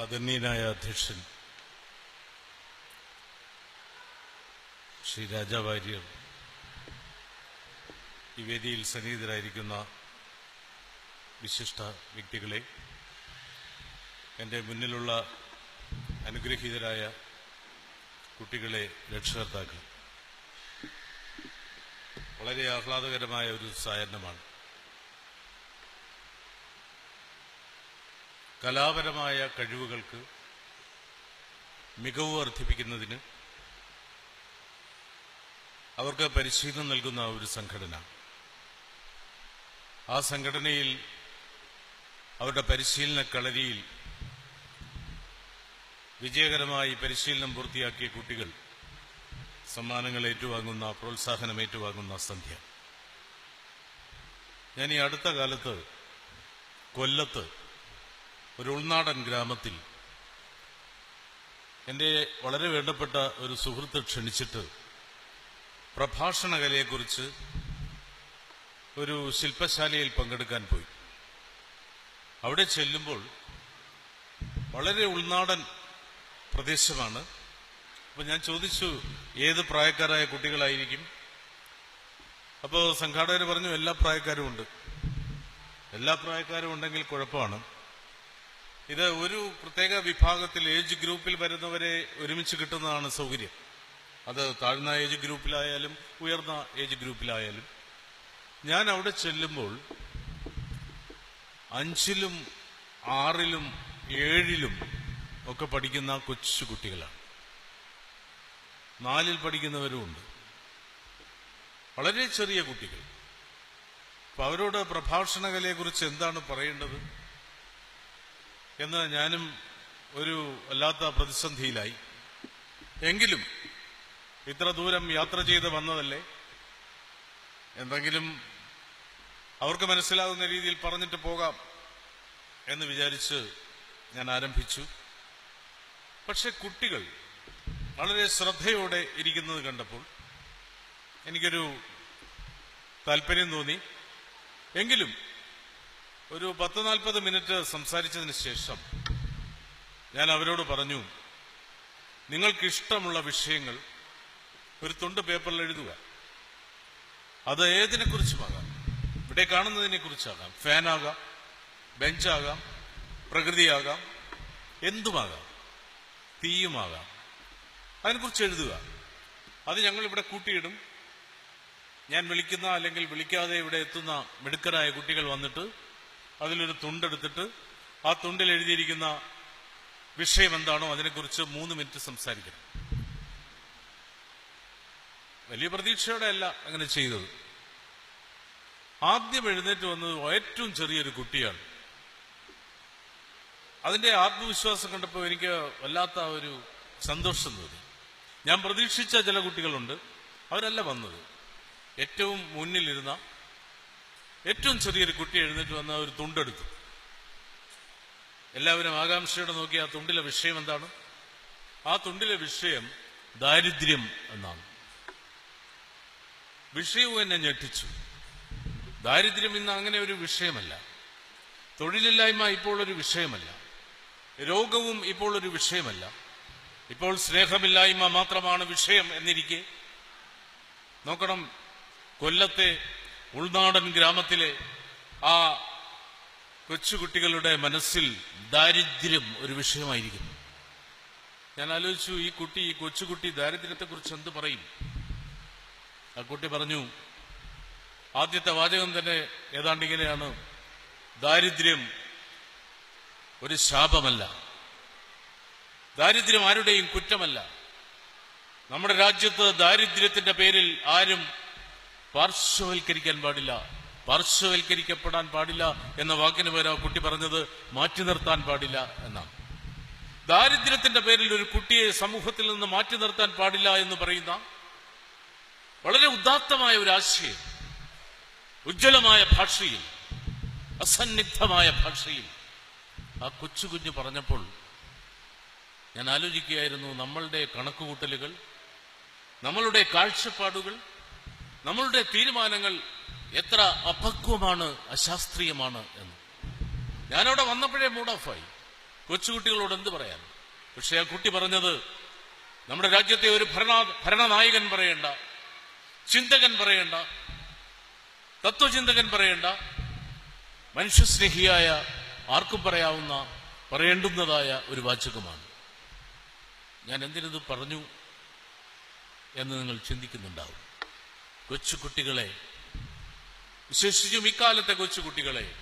ആദരണീയനായ അധ്യക്ഷൻ ശ്രീ രാജാവാര്യർ ഈ വേദിയിൽ സന്നിഹിതരായിരിക്കുന്ന വിശിഷ്ട വ്യക്തികളെ എന്റെ മുന്നിലുള്ള അനുഗ്രഹീതരായ കുട്ടികളെ രക്ഷകർത്താക്കൾ. വളരെ ആഹ്ലാദകരമായ ഒരു സായന്നമാണ് കലാപരമായ കഴിവുകൾക്ക് മികവ് വർദ്ധിപ്പിക്കുന്നതിന് അവർക്ക് പരിശീലനം നൽകുന്ന ഒരു സംഘടന. ആ സംഘടനയിൽ അവരുടെ പരിശീലന കളരിയിൽ വിജയകരമായി പരിശീലനം പൂർത്തിയാക്കിയ കുട്ടികൾ സമ്മാനങ്ങൾ ഏറ്റുവാങ്ങുന്ന പ്രോത്സാഹനം ഏറ്റുവാങ്ങുന്ന സന്ധ്യ. ഞാൻ ഈ അടുത്ത കാലത്ത് കൊല്ലത്ത് ഒരു ഉൾനാടൻ ഗ്രാമത്തിൽ എന്റെ വളരെ വേണ്ടപ്പെട്ട ഒരു സുഹൃത്ത് ക്ഷണിച്ചിട്ട് പ്രഭാഷണ കലയെക്കുറിച്ച് ഒരു ശില്പശാലയിൽ പങ്കെടുക്കാൻ പോയി. അവിടെ ചെല്ലുമ്പോൾ വളരെ ഉൾനാടൻ പ്രദേശമാണ്. അപ്പോൾ ഞാൻ ചോദിച്ചു ഏത് പ്രായക്കാരായ കുട്ടികളായിരിക്കും? അപ്പോൾ സംഘാടകർ പറഞ്ഞു എല്ലാ പ്രായക്കാരും ഉണ്ട്. എല്ലാ പ്രായക്കാരും ഉണ്ടെങ്കിൽ കുഴപ്പമാണ്. ഇത് ഒരു പ്രത്യേക വിഭാഗത്തിൽ ഏജ് ഗ്രൂപ്പിൽ വരുന്നവരെ ഒരുമിച്ച് കിട്ടുന്നതാണ് സൗകര്യം. അത് താഴ്ന്ന ഏജ് ഗ്രൂപ്പിലായാലും ഉയർന്ന ഏജ് ഗ്രൂപ്പിലായാലും. ഞാൻ അവിടെ ചെല്ലുമ്പോൾ അഞ്ചിലും ആറിലും ഏഴിലും ഒക്കെ പഠിക്കുന്ന കൊച്ചു കുട്ടികളാണ്. നാലിൽ പഠിക്കുന്നവരുമുണ്ട് വളരെ ചെറിയ കുട്ടികൾ. അപ്പൊ അവരോട് പ്രഭാഷണകലയെക്കുറിച്ച് എന്താണ് പറയേണ്ടത്? എന്ന് ഞാനും ഒരു വല്ലാത്ത പ്രതിസന്ധിയിലായി. എങ്കിലും ഇത്ര ദൂരം യാത്ര ചെയ്ത് വന്നതല്ലേ? എന്തെങ്കിലും അവർക്ക് മനസ്സിലാകുന്ന രീതിയിൽ പറഞ്ഞിട്ട് പോകാം എന്ന് വിചാരിച്ച് ഞാൻ ആരംഭിച്ചു. പക്ഷെ കുട്ടികൾ വളരെ ശ്രദ്ധയോടെ ഇരിക്കുന്നത് കണ്ടപ്പോൾ എനിക്കൊരു താല്പര്യം തോന്നി. എങ്കിലും ഒരു പത്ത് നാൽപ്പത് മിനിറ്റ് സംസാരിച്ചതിന് ശേഷം ഞാൻ അവരോട് പറഞ്ഞു നിങ്ങൾക്കിഷ്ടമുള്ള വിഷയങ്ങൾ ഒരു തുണ്ട് പേപ്പറിൽ എഴുതുക. അത് ഏതിനെ കുറിച്ചുമാകാം ഇവിടെ കാണുന്നതിനെ കുറിച്ചാകാം ഫാനാകാം ബെഞ്ചാകാം പ്രകൃതിയാകാം എന്തുമാകാം? തീയുമാകാം. അതിനെക്കുറിച്ച് എഴുതുക. അത് ഞങ്ങൾ ഇവിടെ കൂട്ടിയിടും. ഞാൻ വിളിക്കുന്ന അല്ലെങ്കിൽ വിളിക്കാതെ ഇവിടെ എത്തുന്ന മിടുക്കരായ കുട്ടികൾ വന്നിട്ട് അതിലൊരു തുണ്ടെടുത്തിട്ട് ആ തുണ്ടിൽ എഴുതിയിരിക്കുന്ന വിഷയം എന്താണോ അതിനെക്കുറിച്ച് മൂന്ന് മിനിറ്റ് സംസാരിക്കണം. വലിയ പ്രതീക്ഷയോടെ അല്ല അങ്ങനെ ചെയ്തത്. ആദ്യം എഴുന്നേറ്റ് വന്നത് ഏറ്റവും ചെറിയൊരു കുട്ടിയാണ്. അതിന്റെ ആത്മവിശ്വാസം കണ്ടപ്പോൾ എനിക്ക് വല്ലാത്ത ഒരു സന്തോഷം തോന്നി. ഞാൻ പ്രതീക്ഷിച്ച ചില കുട്ടികളുണ്ട്. അവരല്ല വന്നത്. ഏറ്റവും മുന്നിലിരുന്ന ഏറ്റവും ചെറിയൊരു കുട്ടി എഴുന്നേറ്റ് വന്ന ഒരു തുണ്ടെടുത്തു എല്ലാവരും ആകാംക്ഷയോടെ നോക്കി ആ തുണ്ടിലെ വിഷയം എന്താണ്? ആ തുണ്ടിലെ വിഷയം ദാരിദ്ര്യം എന്നാണ്. വിഷയവും എന്നെ ഞെട്ടിച്ചു. ദാരിദ്ര്യം ഇന്ന് അങ്ങനെ ഒരു വിഷയമല്ല. തൊഴിലില്ലായ്മ ഇപ്പോൾ ഒരു വിഷയമല്ല. രോഗവും ഇപ്പോൾ ഒരു വിഷയമല്ല. ഇപ്പോൾ സ്നേഹമില്ലായ്മ മാത്രമാണ് വിഷയം എന്നിരിക്കെ. നോക്കണം കൊല്ലത്തെ ഉൾനാടൻ ഗ്രാമത്തിലെ ആ കൊച്ചുകുട്ടികളുടെ മനസ്സിൽ ദാരിദ്ര്യം ഒരു വിഷയമായിരിക്കുന്നു. ഞാൻ ആലോചിച്ചു ഈ കുട്ടി ഈ കൊച്ചുകുട്ടി ദാരിദ്ര്യത്തെക്കുറിച്ച് എന്ത് പറയും? ആ കുട്ടി പറഞ്ഞു ആദ്യത്തെ വാചകം തന്നെ ഏതാണ്ട് ഇങ്ങനെയാണ്. ദാരിദ്ര്യം ഒരു ശാപമല്ല. ദാരിദ്ര്യം ആരുടെയും കുറ്റമല്ല. നമ്മുടെ രാജ്യത്ത് ദാരിദ്ര്യത്തിന്റെ പേരിൽ ആരും പാർശ്വവൽക്കരിക്കാൻ പാടില്ല. പാർശ്വവൽക്കരിക്കപ്പെടാൻ പാടില്ല എന്ന വാക്കിന് പേര് കുട്ടി പറഞ്ഞത് മാറ്റി നിർത്താൻ പാടില്ല എന്നാണ്. ദാരിദ്ര്യത്തിന്റെ പേരിൽ ഒരു കുട്ടിയെ സമൂഹത്തിൽ നിന്ന് മാറ്റി നിർത്താൻ പാടില്ല എന്ന് പറയുന്ന വളരെ ഉദാത്തമായ ഒരു ആശയം ഉജ്ജ്വലമായ ഭാഷയിൽ അസന്നിഗ്ധമായ ഭാഷയിൽ ആ കൊച്ചു കുഞ്ഞ് പറഞ്ഞപ്പോൾ ഞാൻ ആലോചിക്കുകയായിരുന്നു നമ്മളുടെ കണക്കുകൂട്ടലുകൾ നമ്മളുടെ കാഴ്ചപ്പാടുകൾ നമ്മളുടെ തീരുമാനങ്ങൾ എത്ര അപക്വമാണ് അശാസ്ത്രീയമാണ് എന്ന്. ഞാനവിടെ വന്നപ്പോഴേ മൂഡ് ഓഫായി കൊച്ചുകുട്ടികളോട് എന്ത് പറയാൻ? പക്ഷെ ആ കുട്ടി പറഞ്ഞത് നമ്മുടെ രാജ്യത്തെ ഒരു ഭരണ ഭരണനായകൻ പറയണ്ട ചിന്തകൻ പറയേണ്ട തത്വചിന്തകൻ പറയണ്ട മനുഷ്യസ്നേഹിയായ ആർക്കും പറയാവുന്ന പറയേണ്ടുന്നതായ ഒരു വാചകമാണ്. ഞാൻ എന്തിനത് പറഞ്ഞു എന്ന് നിങ്ങൾ ചിന്തിക്കുന്നുണ്ടാവും. കൊച്ചുകുട്ടികളെ വിശേഷിച്ചും ഇക്കാലത്തെ കൊച്ചുകുട്ടികളെ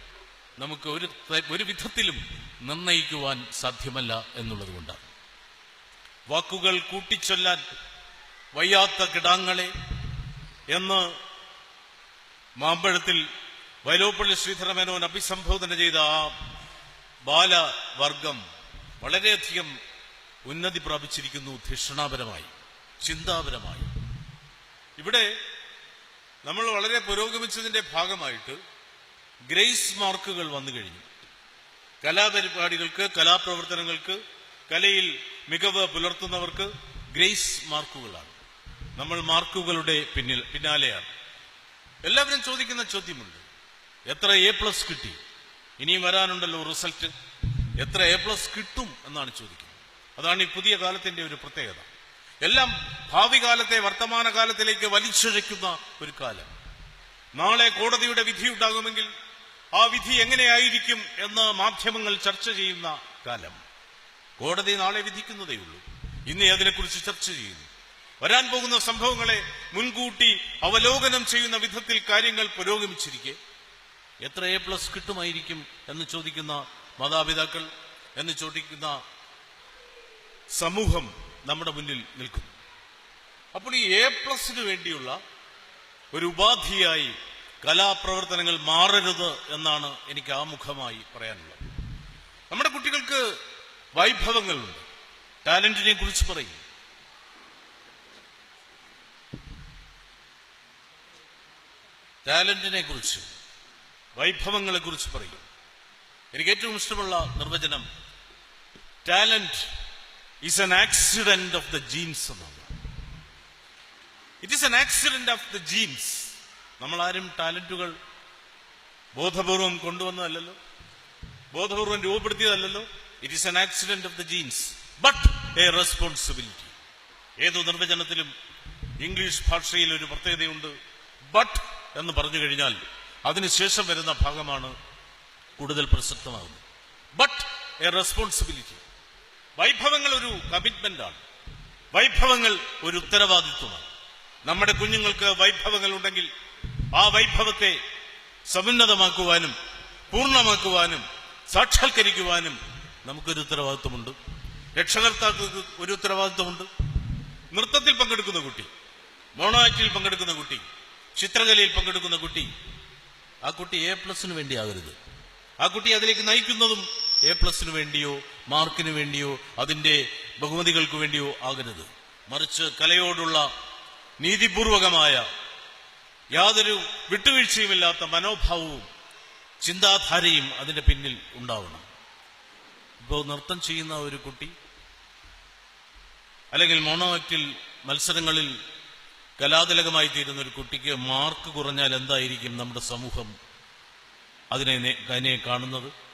നമുക്ക് ഒരു ഒരു വിധത്തിലും നിർണയിക്കുവാൻ സാധ്യമല്ല എന്നുള്ളത് കൊണ്ടാണ്. വാക്കുകൾ കൂട്ടിച്ചൊല്ലാൻ വയ്യാത്ത കിടാങ്ങളെ എന്ന് മാമ്പഴത്തിൽ വയലോപ്പള്ളി ശ്രീധരമേനോൻ അഭിസംബോധന ചെയ്ത ആ ബാലവർഗം വളരെയധികം ഉന്നതി പ്രാപിച്ചിരിക്കുന്നു ധിഷണാപരമായി ചിന്താപരമായി. ഇവിടെ നമ്മൾ വളരെ പുരോഗമിച്ചതിന്റെ ഭാഗമായിട്ട് ഗ്രേസ് മാർക്കുകൾ വന്നു കഴിഞ്ഞു. കലാപരിപാടികൾക്ക് കലാപ്രവർത്തനങ്ങൾക്ക് കലയിൽ മികവ് പുലർത്തുന്നവർക്ക് ഗ്രേസ് മാർക്കുകളാണ്. നമ്മൾ മാർക്കുകളുടെ പിന്നിൽ പിന്നാലെയാണ്. എല്ലാവരും ചോദിക്കുന്ന ചോദ്യമുണ്ട്. എത്ര എ പ്ലസ് കിട്ടി? ഇനിയും വരാനുണ്ടല്ലോ റിസൾട്ട്. എത്ര എ പ്ലസ് കിട്ടും എന്നാണ് ചോദിക്കുന്നത്. അതാണ് ഈ പുതിയ കാലത്തിന്റെ ഒരു പ്രത്യേകത. എല്ലാം ഭാവി കാലത്തെ വർത്തമാന കാലത്തിലേക്ക് വലിച്ചിഴയ്ക്കുന്ന ഒരു കാലം. നാളെ കോടതിയുടെ വിധി ഉണ്ടാകുമെങ്കിൽ ആ വിധി എങ്ങനെയായിരിക്കും എന്ന് മാധ്യമങ്ങൾ ചർച്ച ചെയ്യുന്ന കാലം. കോടതി നാളെ വിധിക്കുന്നതേ ഉള്ളൂ ഇന്നേ അതിനെക്കുറിച്ച് ചർച്ച ചെയ്യുന്നു. വരാൻ പോകുന്ന സംഭവങ്ങളെ മുൻകൂട്ടി അവലോകനം ചെയ്യുന്ന വിധത്തിൽ കാര്യങ്ങൾ പുരോഗമിച്ചിരിക്കെ. എത്ര എ പ്ലസ് കിട്ടുമായിരിക്കും എന്ന് ചോദിക്കുന്ന മാതാപിതാക്കൾ എന്ന് ചോദിക്കുന്ന സമൂഹം നമ്മുടെ മുന്നിൽ നിൽക്കുന്നു അപ്പോൾ ഈ എ പ്ലസിന് വേണ്ടിയുള്ള ഒരു ഉപാധിയായി കലാപ്രവർത്തനങ്ങൾ മാറരുത് എന്നാണ് എനിക്ക് ആമുഖമായി പറയാനുള്ളത്. നമ്മുടെ കുട്ടികൾക്ക് വൈഭവങ്ങളുണ്ട്. ടാലന്റിനെ കുറിച്ച് പറയും. ടാലന്റിനെ കുറിച്ച് വൈഭവങ്ങളെ കുറിച്ച് പറയും. എനിക്ക് ഏറ്റവും ഇഷ്ടമുള്ള നിർവചനം talent is an accident of the genes എന്നാണ് it is an accident of the genes നമ്മൾ ആരും ടാലന്റുകൾ ബോധപൂർവം കൊണ്ടുവന്നതല്ലല്ലോ. ബോധപൂർവം രൂപപ്പെടുത്തിയതല്ലല്ലോ. It is an accident of the genes but a responsibility ഏതു നിർവചനത്തിലും ഇംഗ്ലീഷ് ഭാഷയിൽ ഒരു പ്രത്യേകതയുണ്ട്. ബട്ട് എന്ന് പറഞ്ഞു കഴിഞ്ഞാൽ അതിനുശേഷം വരുന്ന ഭാഗമാണ് കൂടുതൽ പ്രസക്തമാകുന്നത്. ബട്ട് എ റെസ്പോൺസിബിലിറ്റി വൈഭവങ്ങൾ ഒരു കമ്മിറ്റ്മെന്റാണ് വൈഭവങ്ങൾ ഒരു ഉത്തരവാദിത്വമാണ്. നമ്മുടെ കുഞ്ഞുങ്ങൾക്ക് വൈഭവങ്ങൾ ഉണ്ടെങ്കിൽ ആ വൈഭവത്തെ സമുന്നതമാക്കുവാനും പൂർണമാക്കുവാനും സാക്ഷാത്കരിക്കുവാനും നമുക്കൊരു ഉത്തരവാദിത്വമുണ്ട്. രക്ഷകർത്താക്കൾക്ക് ഒരു ഉത്തരവാദിത്വമുണ്ട്. നൃത്തത്തിൽ പങ്കെടുക്കുന്ന കുട്ടി മോണോ പങ്കെടുക്കുന്ന കുട്ടി ചിത്രകലയിൽ പങ്കെടുക്കുന്ന കുട്ടി ആ കുട്ടി എ പ്ലസിന് വേണ്ടിയാകരുത്. ആ കുട്ടി അതിലേക്ക് നയിക്കുന്നതും എ പ്ലസിന് വേണ്ടിയോ മാർക്കിന് വേണ്ടിയോ അതിന്റെ ബഹുമതികൾക്ക് വേണ്ടിയോ ആകരുത്. മറിച്ച് കലയോടുള്ള നീതിപൂർവകമായ യാതൊരു വിട്ടുവീഴ്ചയുമില്ലാത്ത മനോഭാവവും ചിന്താധാരയും അതിന്റെ പിന്നിൽ ഉണ്ടാവണം. ഇപ്പോൾ നൃത്തം ചെയ്യുന്ന ഒരു കുട്ടി അല്ലെങ്കിൽ മോണോ മത്സരങ്ങളിൽ കലാതിലകമായി തീരുന്ന ഒരു കുട്ടിക്ക് മാർക്ക് കുറഞ്ഞാൽ എന്തായിരിക്കും നമ്മുടെ സമൂഹം അതിനെ അതിനെ കാണുന്നത്?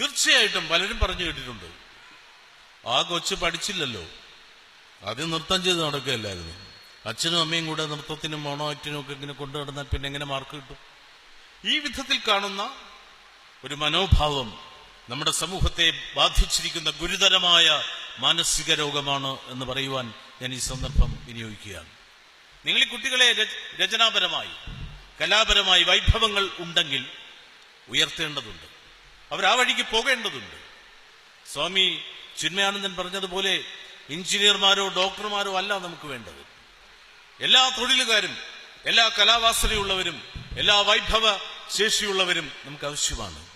തീർച്ചയായിട്ടും പലരും പറഞ്ഞു കേട്ടിട്ടുണ്ട്. ആ കൊച്ചു പഠിച്ചില്ലല്ലോ. ആദ്യം നൃത്തം ചെയ്ത് നടക്കുകയല്ലായിരുന്നു. അച്ഛനും അമ്മയും കൂടെ നൃത്തത്തിനും മോണോ ആക്ടിനും ഒക്കെ ഇങ്ങനെ കൊണ്ടു നടന്നാൽ പിന്നെ എങ്ങനെ മാർക്ക് കിട്ടും? ഈ വിധത്തിൽ കാണുന്ന ഒരു മനോഭാവം നമ്മുടെ സമൂഹത്തെ ബാധിച്ചിരിക്കുന്ന ഗുരുതരമായ മാനസിക രോഗമാണ് എന്ന് പറയുവാൻ ഞാൻ ഈ സന്ദർഭം വിനിയോഗിക്കുകയാണ്. നിങ്ങൾ ഈ കുട്ടികളെ രച- രചനാപരമായി കലാപരമായി വൈഭവങ്ങൾ ഉണ്ടെങ്കിൽ ഉയർത്തേണ്ടതുണ്ട്. അവർ ആ വഴിക്ക് പോകേണ്ടതുണ്ട്. സ്വാമി ചിന്മയാനന്ദൻ പറഞ്ഞതുപോലെ എഞ്ചിനീയർമാരോ ഡോക്ടർമാരോ അല്ല നമുക്ക് വേണ്ടത്. എല്ലാ തൊഴിലുകാരും എല്ലാ കലാവാസനയുള്ളവരും എല്ലാ വൈഭവ ശേഷിയുള്ളവരും നമുക്ക് ആവശ്യമാണ്.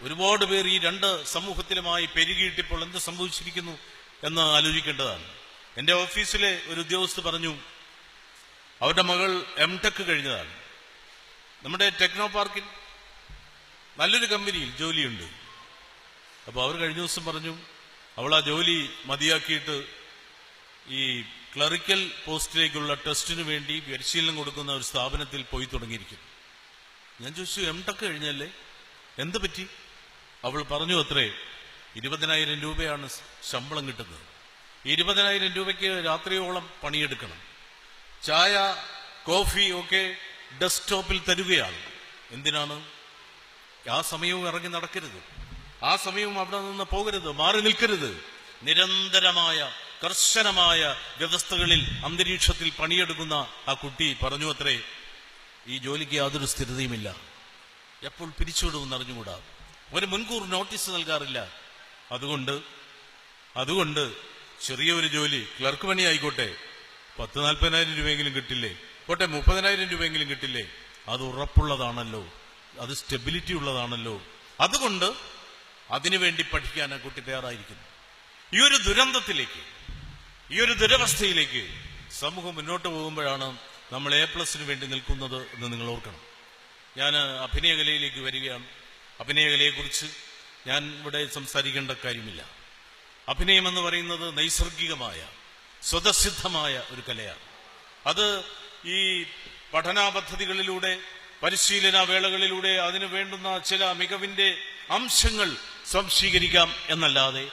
ഒരുപാട് പേർ ഈ രണ്ട് സമൂഹത്തിലുമായി പെരുകിയിട്ടിപ്പോൾ എന്ത് സംഭവിച്ചിരിക്കുന്നു എന്ന് ആലോചിക്കേണ്ടതാണ്. എന്റെ ഓഫീസിലെ ഒരു ഉദ്യോഗസ്ഥ പറഞ്ഞു അവരുടെ മകൾ എം ടെക് കഴിഞ്ഞതാണ്. നമ്മുടെ ടെക്നോ പാർക്കിൽ നല്ലൊരു കമ്പനിയിൽ ജോലിയുണ്ട്. അപ്പോൾ അവർ കഴിഞ്ഞ ദിവസം പറഞ്ഞു അവൾ ആ ജോലി മതിയാക്കിയിട്ട് ഈ ക്ലറിക്കൽ പോസ്റ്റിലേക്കുള്ള ടെസ്റ്റിന് വേണ്ടി പരിശീലനം കൊടുക്കുന്ന ഒരു സ്ഥാപനത്തിൽ പോയി തുടങ്ങിയിരിക്കുന്നു. ഞാൻ ചോദിച്ചു എം ടെക് കഴിഞ്ഞല്ലേ? എന്ത് പറ്റി? അവൾ പറഞ്ഞു അത്രേ ഇരുപതിനായിരം രൂപയാണ് ശമ്പളം കിട്ടുന്നത്. ഇരുപതിനായിരം രൂപയ്ക്ക് രാത്രിയോളം പണിയെടുക്കണം. ചായ കോഫി ഒക്കെ ഡെസ്ക്ടോപ്പിൽ തരുകയാണ്. എന്തിനാണ്? ആ സമയവും ഇറങ്ങി നടക്കരുത്. ആ സമയവും അവിടെ നിന്ന് പോകരുത് മാറി നിൽക്കരുത്. നിരന്തരമായ കർശനമായ വ്യവസ്ഥകളിൽ അന്തരീക്ഷത്തിൽ പണിയെടുക്കുന്ന ആ കുട്ടി പറഞ്ഞു അത്രേ ഈ ജോലിക്ക് യാതൊരു സ്ഥിരതയുമില്ല. എപ്പോൾ പിരിച്ചുവിടുമെന്ന് അറിഞ്ഞുകൂടാ? ഒരു മുൻകൂർ നോട്ടീസ് നൽകാറില്ല. അതുകൊണ്ട് അതുകൊണ്ട് ചെറിയൊരു ജോലി ക്ലർക്ക് പണി ആയിക്കോട്ടെ. പത്ത് നാൽപ്പതിനായിരം രൂപയെങ്കിലും കിട്ടില്ലേ? കോട്ടെ മുപ്പതിനായിരം രൂപയെങ്കിലും കിട്ടില്ലേ? അത് ഉറപ്പുള്ളതാണല്ലോ. അത് സ്റ്റെബിലിറ്റി ഉള്ളതാണല്ലോ. അതുകൊണ്ട് അതിനുവേണ്ടി പഠിക്കാൻ ആ കുട്ടി തയ്യാറായിരിക്കുന്നു. ഈ ഒരു ദുരന്തത്തിലേക്ക് ഈ ഒരു ദുരവസ്ഥയിലേക്ക് സമൂഹം മുന്നോട്ട് പോകുമ്പോഴാണ് നമ്മൾ എ പ്ലസിന് വേണ്ടി നിൽക്കുന്നത് എന്ന് നിങ്ങൾ ഓർക്കണം. ഞാൻ അഭിനയകലയിലേക്ക് വരികയാണ്. അഭിനയകലയെക്കുറിച്ച് ഞാൻ ഇവിടെ സംസാരിക്കേണ്ട കാര്യമില്ല. അഭിനയം എന്ന് പറയുന്നത് നൈസർഗികമായ സ്വതസിദ്ധമായ ഒരു കലയാണ്. അത് ഈ പഠനാ പദ്ധതികളിലൂടെ പരിശീലന വേളകളിലൂടെ അതിന് വേണ്ടുന്ന ചില മികവിന്റെ അംശങ്ങൾ സംശീകരിക്കാം എന്നല്ലാതെ.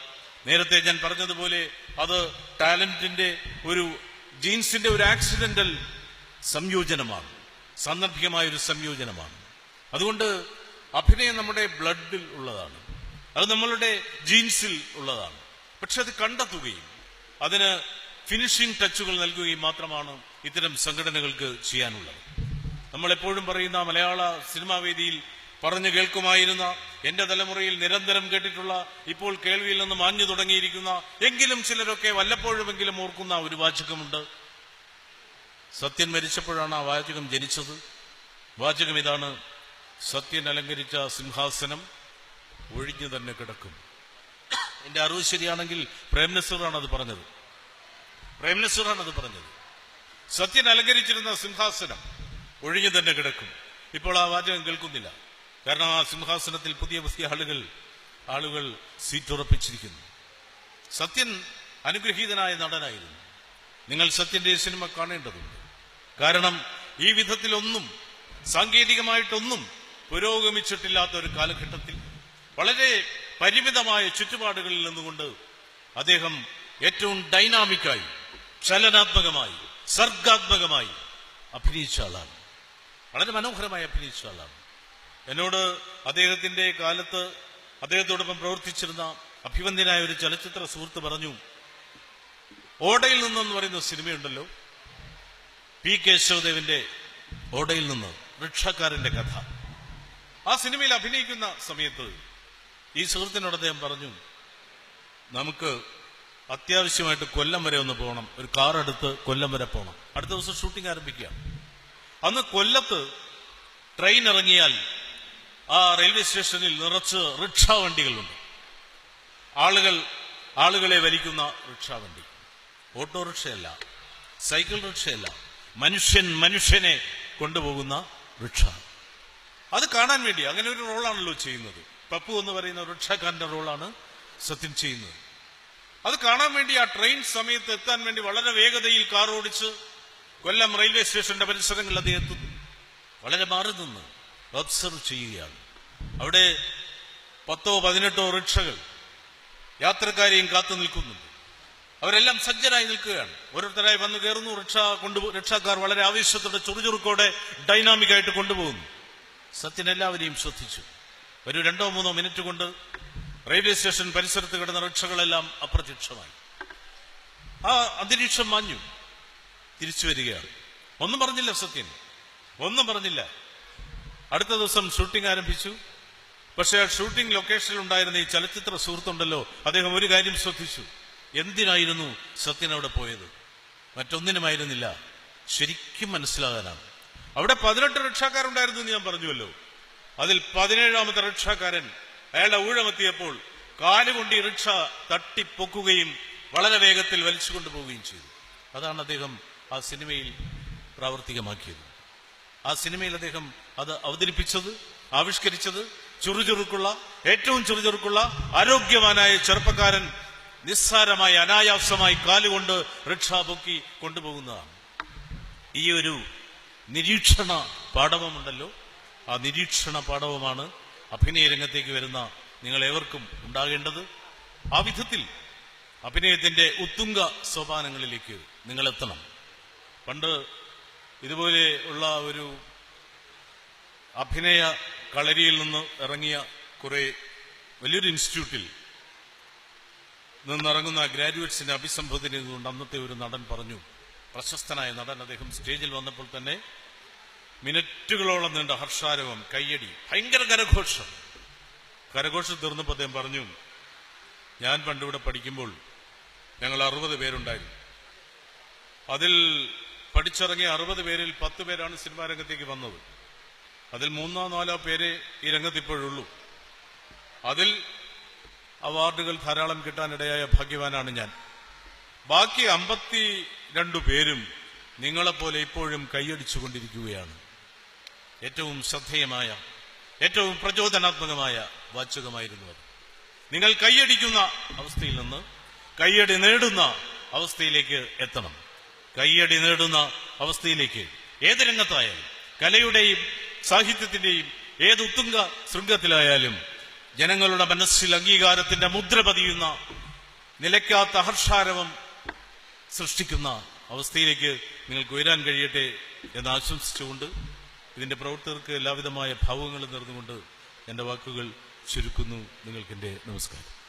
നേരത്തെ ഞാൻ പറഞ്ഞതുപോലെ അത് ടാലന്റിന്റെ ഒരു ജീൻസിന്റെ ഒരു ആക്സിഡന്റൽ സംയോജനമാണ്. സന്ദർഭികമായ ഒരു സംയോജനമാണ്. അതുകൊണ്ട് അഭിനയം നമ്മുടെ ബ്ലഡിൽ ഉള്ളതാണ്. അത് നമ്മളുടെ ജീൻസിൽ ഉള്ളതാണ്. പക്ഷെ അത് കണ്ടെത്തുകയും അതിന് ഫിനിഷിംഗ് ടച്ചുകൾ നൽകുകയും മാത്രമാണ് ഇത്തരം സംഘടനകൾക്ക് ചെയ്യാനുള്ളത്. നമ്മൾ എപ്പോഴും പറയുന്ന മലയാള സിനിമാ വേദിയിൽ പറഞ്ഞു കേൾക്കുമായിരുന്ന എന്റെ തലമുറയിൽ നിരന്തരം കേട്ടിട്ടുള്ള ഇപ്പോൾ കേൾവിയിൽ നിന്ന് മാഞ്ഞു തുടങ്ങിയിരിക്കുന്ന എങ്കിലും ചിലരൊക്കെ വല്ലപ്പോഴുമെങ്കിലും ഓർക്കുന്ന ഒരു വാചകമുണ്ട്. സത്യൻ മരിച്ചപ്പോഴാണ് ആ വാചകം ജനിച്ചത്. വാചകം ഇതാണ് സത്യൻ അലങ്കരിച്ച സിംഹാസനം ഒഴിഞ്ഞു തന്നെ കിടക്കും. എന്റെ അറിവ് ശരിയാണെങ്കിൽ പ്രേംനസീറാണ് അത് പറഞ്ഞത്. പ്രേംനസീറാണ് അത് പറഞ്ഞത്. സത്യൻ അലങ്കരിച്ചിരുന്ന സിംഹാസനം ഒഴിഞ്ഞു തന്നെ കിടക്കും. ഇപ്പോൾ ആ വാചകം കേൾക്കുന്നില്ല. കാരണം ആ സിംഹാസനത്തിൽ പുതിയ പുതിയ ആളുകൾ ആളുകൾ സീറ്റുറപ്പിച്ചിരിക്കുന്നു സത്യൻ അനുഗ്രഹീതനായ നടനായിരുന്നു. നിങ്ങൾ സത്യന്റെ സിനിമ കാണേണ്ടതുണ്ട്. കാരണം ഈ വിധത്തിലൊന്നും സാങ്കേതികമായിട്ടൊന്നും പുരോഗമിച്ചിട്ടില്ലാത്ത ഒരു കാലഘട്ടത്തിൽ വളരെ പരിമിതമായ ചുറ്റുപാടുകളിൽ നിന്നുകൊണ്ട് അദ്ദേഹം ഏറ്റവും ഡൈനാമിക്കായി ചലനാത്മകമായി സർഗാത്മകമായി അഭിനയിച്ച ആളാണ്. വളരെ മനോഹരമായി അഭിനയിച്ച ആളാണ് എന്നോട് അദ്ദേഹത്തിന്റെ കാലത്ത് അദ്ദേഹത്തോടൊപ്പം പ്രവർത്തിച്ചിരുന്ന അഭിവന്ദ്യനായ ഒരു ചലച്ചിത്ര സുഹൃത്ത് പറഞ്ഞു ഓടയിൽ നിന്നെന്ന് പറയുന്ന സിനിമയുണ്ടല്ലോ പി കേശവദേവിന്റെ ഓടയിൽ നിന്ന് റിക്ഷക്കാരന്റെ കഥ. ആ സിനിമയിൽ അഭിനയിക്കുന്ന സമയത്ത് ഈ സുഹൃത്തിനോട് അദ്ദേഹം പറഞ്ഞു നമുക്ക് അത്യാവശ്യമായിട്ട് കൊല്ലം വരെ ഒന്ന് പോകണം ഒരു കാർ എടുത്ത് കൊല്ലം വരെ പോകണം. അടുത്ത ദിവസം ഷൂട്ടിംഗ് ആരംഭിക്കുക. അന്ന് കൊല്ലത്ത് ട്രെയിൻ ഇറങ്ങിയാൽ ആ റെയിൽവേ സ്റ്റേഷനിൽ നിറച്ച് റിക്ഷ വണ്ടികളുണ്ട് ആളുകൾ ആളുകളെ വലിക്കുന്ന റിക്ഷ വണ്ടി ഓട്ടോറിക്ഷയല്ല സൈക്കിൾ റിക്ഷയല്ല മനുഷ്യൻ മനുഷ്യനെ കൊണ്ടുപോകുന്ന റിക്ഷ. അത് കാണാൻ വേണ്ടി അങ്ങനെ ഒരു റോളാണല്ലോ ചെയ്യുന്നത്. പപ്പു എന്ന് പറയുന്ന റിക്ഷക്കാരന്റെ റോളാണ് സത്യം ചെയ്യുന്നത്. അത് കാണാൻ വേണ്ടി ആ ട്രെയിൻ സമയത്ത് എത്താൻ വേണ്ടി വളരെ വേഗതയിൽ കാർ ഓടിച്ച് കൊല്ലം റെയിൽവേ സ്റ്റേഷന്റെ പരിസരങ്ങളിൽ അദ്ദേഹം എത്തുന്നു വളരെ മാറി നിന്ന് ഒബ്സർവ് ചെയ്യുകയാണ്. അവിടെ പത്തോ പതിനെട്ടോ റിക്ഷകൾ യാത്രക്കാരെയും കാത്തു നിൽക്കുന്നുണ്ട്. അവരെല്ലാം സജ്ജരായി നിൽക്കുകയാണ്. ഓരോരുത്തരായി വന്നു കയറുന്നു. റിക്ഷ കൊണ്ടു റിക്ഷക്കാർ വളരെ ആവേശത്തോടെ ചുറുചുറുക്കോടെ ഡൈനാമിക് ആയിട്ട് കൊണ്ടുപോകുന്നു. സത്യൻ എല്ലാവരെയും ശ്രദ്ധിച്ചു. ഒരു രണ്ടോ മൂന്നോ മിനിറ്റ് കൊണ്ട് റെയിൽവേ സ്റ്റേഷൻ പരിസരത്ത് കിടന്ന റിക്ഷകളെല്ലാം അപ്രത്യക്ഷമായി. ആ അന്തരീക്ഷം മാഞ്ഞു. തിരിച്ചു വരികയാണ്. ഒന്നും പറഞ്ഞില്ല സത്യൻ ഒന്നും പറഞ്ഞില്ല. അടുത്ത ദിവസം ഷൂട്ടിംഗ് ആരംഭിച്ചു. പക്ഷേ ആ ഷൂട്ടിംഗ് ലൊക്കേഷനിൽ ഉണ്ടായിരുന്ന ഈ ചലച്ചിത്ര സുഹൃത്തുണ്ടല്ലോ അദ്ദേഹം ഒരു കാര്യം ശ്രദ്ധിച്ചു. എന്തിനായിരുന്നു സത്യൻ അവിടെ പോയത്? മറ്റൊന്നിനുമായിരുന്നില്ല. ശരിക്കും മനസ്സിലാകാനാണ്. അവിടെ പതിനെട്ട് രക്ഷാക്കാരുണ്ടായിരുന്നു എന്ന് ഞാൻ പറഞ്ഞുവല്ലോ. അതിൽ പതിനേഴാമത്തെ റിക്ഷാക്കാരൻ അയാളുടെ ഊഴമെത്തിയപ്പോൾ കാലുകൊണ്ട് ഈ റിക്ഷ തട്ടിപ്പൊക്കുകയും വളരെ വേഗത്തിൽ വലിച്ചു കൊണ്ടുപോവുകയും ചെയ്തു. അതാണ് അദ്ദേഹം ആ സിനിമയിൽ പ്രാവർത്തികമാക്കിയത്. ആ സിനിമയിൽ അദ്ദേഹം അത് അവതരിപ്പിച്ചത് ആവിഷ്കരിച്ചത് ചുറുചുറുക്കുള്ള ഏറ്റവും ചുറുചുറുക്കുള്ള ആരോഗ്യവാനായ ചെറുപ്പക്കാരൻ നിസ്സാരമായി അനായാസമായി കാലുകൊണ്ട് റിക്ഷ പൊക്കി കൊണ്ടുപോകുന്നതാണ്. ഈ ഒരു നിരീക്ഷണ പാഠവമുണ്ടല്ലോ. ആ നിരീക്ഷണ പാഠവമാണ് അഭിനയ രംഗത്തേക്ക് വരുന്ന നിങ്ങൾ ഏവർക്കും ഉണ്ടാകേണ്ടത്. ആ വിധത്തിൽ അഭിനയത്തിന്റെ ഉത്തുംഗ സോപാനങ്ങളിലേക്ക് നിങ്ങൾ എത്തണം പണ്ട് ഇതുപോലെ ഉള്ള ഒരു അഭിനയ കളരിയിൽ നിന്ന് ഇറങ്ങിയ കുറെ വലിയൊരു ഇൻസ്റ്റിറ്റ്യൂട്ടിൽ നിന്നിറങ്ങുന്ന ഗ്രാജുവേറ്റ്സിനെ അഭിസംബോധന ചെയ്തുകൊണ്ട് അന്നത്തെ ഒരു നടൻ പറഞ്ഞു പ്രശസ്തനായ നടൻ അദ്ദേഹം സ്റ്റേജിൽ വന്നപ്പോൾ തന്നെ മിനിറ്റുകളോളം നീണ്ട ഹർഷാരവം കയ്യടി ഭയങ്കര കരഘോഷം. കരഘോഷം തീർന്നപ്പോൾ അദ്ദേഹം പറഞ്ഞു ഞാൻ പണ്ടിവിടെ പഠിക്കുമ്പോൾ ഞങ്ങൾ അറുപത് പേരുണ്ടായിരുന്നു. അതിൽ പഠിച്ചിറങ്ങിയ അറുപത് പേരിൽ പത്ത് പേരാണ് സിനിമാ രംഗത്തേക്ക് വന്നത്. അതിൽ മൂന്നോ നാലോ പേരെ ഈ രംഗത്ത് ഇപ്പോഴുള്ളൂ അതിൽ അവാർഡുകൾ ധാരാളം കിട്ടാനിടയായ ഭാഗ്യവാനാണ് ഞാൻ. ബാക്കി അമ്പത്തി രണ്ടു പേരും നിങ്ങളെപ്പോലെ ഇപ്പോഴും കൈയടിച്ചുകൊണ്ടിരിക്കുകയാണ്. ഏറ്റവും ശ്രദ്ധേയമായ ഏറ്റവും പ്രചോദനാത്മകമായ വാചകമായിരുന്നു അത്. നിങ്ങൾ കൈയടിക്കുന്ന അവസ്ഥയിൽ നിന്ന് കൈയടി നേടുന്ന അവസ്ഥയിലേക്ക് എത്തണം. കൈയടി നേടുന്ന അവസ്ഥയിലേക്ക് ഏത് രംഗത്തായാലും കലയുടെയും സാഹിത്യത്തിന്റെയും ഏത് ഉത്തുംഗ ശൃംഗത്തിലായാലും ജനങ്ങളുടെ മനസ്സിൽ അംഗീകാരത്തിന്റെ മുദ്ര പതിയുന്ന നിലയ്ക്കാത്ത ഹർഷാരവം സൃഷ്ടിക്കുന്ന അവസ്ഥയിലേക്ക് നിങ്ങൾക്ക് ഉയരാൻ കഴിയട്ടെ എന്ന് ആശംസിച്ചുകൊണ്ട് ഇതിന്റെ പ്രവർത്തകർക്ക് എല്ലാവിധമായ ഭാവങ്ങളും നേർന്നുകൊണ്ട് എന്റെ വാക്കുകൾ ചുരുക്കുന്നു. നിങ്ങൾക്കെന്റെ നമസ്കാരം.